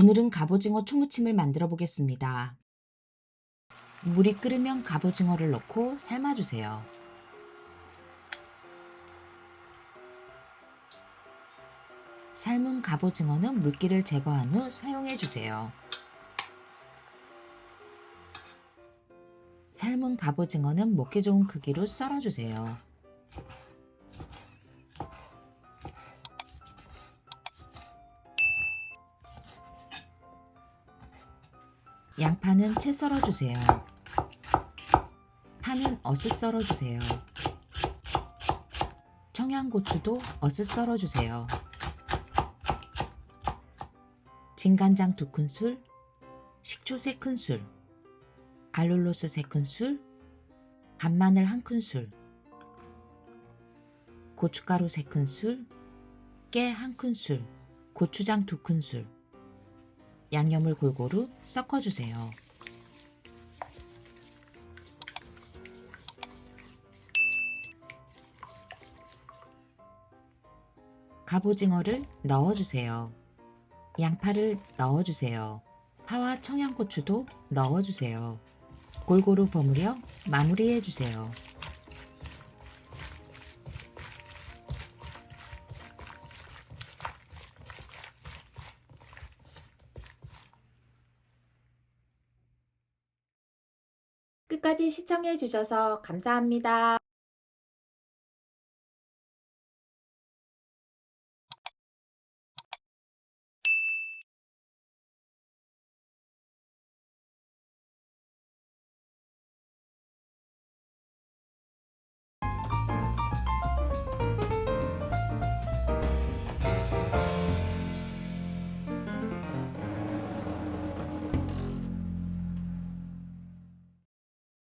오늘은 갑오징어 초무침을 만들어 보겠습니다. 물이 끓으면 갑오징어를 넣고 삶아주세요. 삶은 갑오징어는 물기를 제거한 후 사용해 주세요. 삶은 갑오징어는 먹기 좋은 크기로 썰어주세요. 양파는 채 썰어주세요. 파는 어슷 썰어주세요. 청양고추도 어슷 썰어주세요. 진간장 2큰술, 식초 3큰술, 알룰로스 3큰술, 간마늘 1큰술, 고춧가루 3큰술, 깨 1큰술, 고추장 2큰술, 양념을 골고루 섞어주세요. 갑오징어를 넣어주세요. 양파를 넣어주세요. 파와 청양고추도 넣어주세요. 골고루 버무려 마무리해주세요. 끝까지 시청해 주셔서 감사합니다.